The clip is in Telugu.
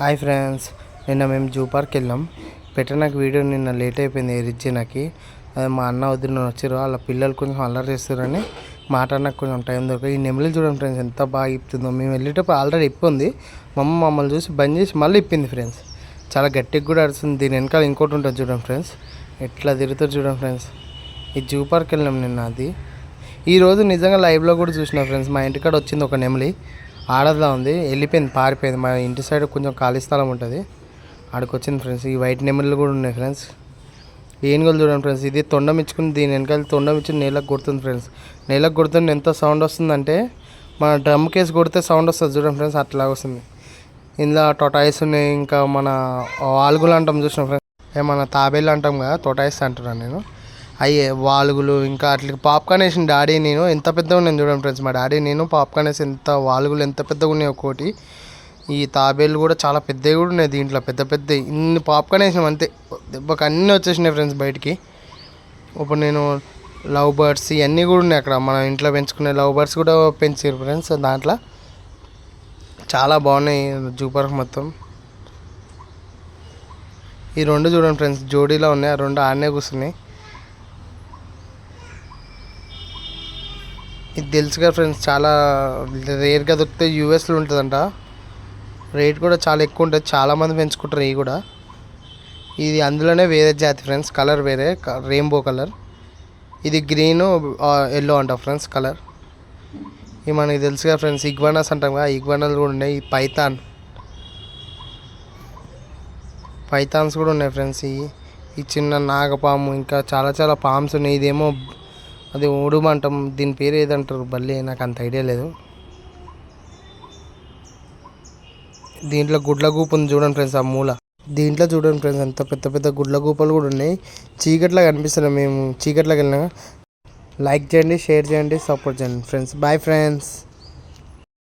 హాయ్ ఫ్రెండ్స్ నిన్న మేము జూ పార్క్ వెళ్ళాం. పెట్టడానికి వీడియో నిన్న లేట్ అయిపోయింది ఎరిజినాకి అదే మా అన్న వదిన వచ్చారు వాళ్ళ పిల్లలు కొంచెం అల్లరి చేస్తారని మాట్లాడినాక కొంచెం టైం దొరకదు. ఈ నెమలి చూడండి ఫ్రెండ్స్ ఎంత బాగా ఇప్పుతుందో. మేము వెళ్ళేటప్పుడు ఆల్రెడీ ఇప్పుంది మా అమ్మ మమ్మల్ని చూసి బంద్ చేసి మళ్ళీ ఇప్పింది ఫ్రెండ్స్. చాలా గట్టిగా కూడా అరుస్తుంది. దీని వెనకాల ఇంకోటి ఉంటుంది చూడండి ఫ్రెండ్స్. ఎట్లా తిరుగుతారు చూడండి ఫ్రెండ్స్. ఈ జూ పార్క్ వెళ్ళాం నిన్న అది. ఈరోజు నిజంగా లైవ్లో కూడా చూసిన ఫ్రెండ్స్ మా ఇంటికాడ వచ్చింది ఒక నెమలి. ఆడదిలా ఉంది. వెళ్ళిపోయింది పారిపోయింది. మా ఇంటి సైడ్ కొంచెం ఖాళీ స్థలం ఉంటుంది. ఆడికి వచ్చింది ఫ్రెండ్స్. ఈ వైట్ నెమళ్ళు కూడా ఉన్నాయి ఫ్రెండ్స్. ఏనుగులు చూడండి ఫ్రెండ్స్. ఇది తొండం ఇచ్చుకుని దీని వెనకాల తొండం ఇచ్చి నేలకు కొడుతుంది ఫ్రెండ్స్. నేలకు కొడుతుంటే ఎంత సౌండ్ వస్తుందంటే మన డ్రమ్ కేసు కొడితే సౌండ్ వస్తుంది చూడండి ఫ్రెండ్స్. అట్లా వస్తుంది. ఇందులో టొటాయిస్ ఉన్నాయి. ఇంకా మన వాల్గులు అంటాం చూసిన ఫ్రెండ్స్. ఏమన్నా తాబేలు అంటాం కదా టొటాయిస్ అంటున్నాను నేను. అయ్యే వాలుగులు ఇంకా అట్లా పాప్కార్న్ వేసిన డాడీ నేను ఎంత పెద్దగా ఉన్నాను చూడండి ఫ్రెండ్స్. మా డాడీ నేను పాప్కార్న్ వేసి ఎంత వాలుగులు ఎంత పెద్దగా ఉన్నాయి ఒక్కోటి ఈ తాబేలు కూడా చాలా పెద్దవి కూడా ఉన్నాయి దీంట్లో పెద్ద పెద్ద. ఇన్ని పాప్కార్న్ వేసినాం అంతే. దెబ్బకి అన్నీ వచ్చేసినాయి ఫ్రెండ్స్ బయటికి. ఇప్పుడు నేను లవ్ బర్డ్స్ ఇవన్నీ కూడా ఉన్నాయి అక్కడ. మన ఇంట్లో పెంచుకునే లవ్ బర్డ్స్ కూడా పెంచారు ఫ్రెండ్స్ దాంట్లో. చాలా బాగున్నాయి జూ పార్క్ మొత్తం. ఈ రెండు చూడండి ఫ్రెండ్స్ జోడీలో ఉన్నాయి. ఆ రెండు ఆడనే కూర్చున్నాయి. ఇది తెలుసుగా ఫ్రెండ్స్ చాలా రేర్గా దొరికితే యూఎస్లో ఉంటుందంట. రేట్ కూడా చాలా ఎక్కువ ఉంటుంది. చాలామంది పెంచుకుంటారు ఇవి కూడా. ఇది అందులోనే వేరే జాతి ఫ్రెండ్స్ కలర్ వేరే రెయిన్బో కలర్ ఇది గ్రీన్ ఎల్లో అంట ఫ్రెండ్స్ కలర్ ఇవి మనకి తెలుసుగా ఫ్రెండ్స్ ఇగ్వానాస్ అంటాం కదా ఇగ్వానాలు కూడా ఉన్నాయి. పైథాన్ పైథాన్స్ కూడా ఉన్నాయి ఫ్రెండ్స్ ఈ చిన్న నాగపాము ఇంకా చాలా చాలా పామ్స్ ఉన్నాయి. ఇదేమో అది ఓడుమంటాం దీని పేరు ఏదంటారు? బల్లి నాకు అంత ఐడియా లేదు. దీంట్లో గుడ్ల గూపు ఉంది చూడండి ఫ్రెండ్స్ ఆ మూల. దీంట్లో చూడండి ఫ్రెండ్స్ అంత పెద్ద పెద్ద గుడ్ల గూపలు కూడా ఉన్నాయి. చీకట్లా కనిపిస్తున్నాయి మేము చీకట్లోకి వెళ్ళినా. లైక్ చేయండి షేర్ చేయండి సపోర్ట్ చేయండి. Friends bye friends.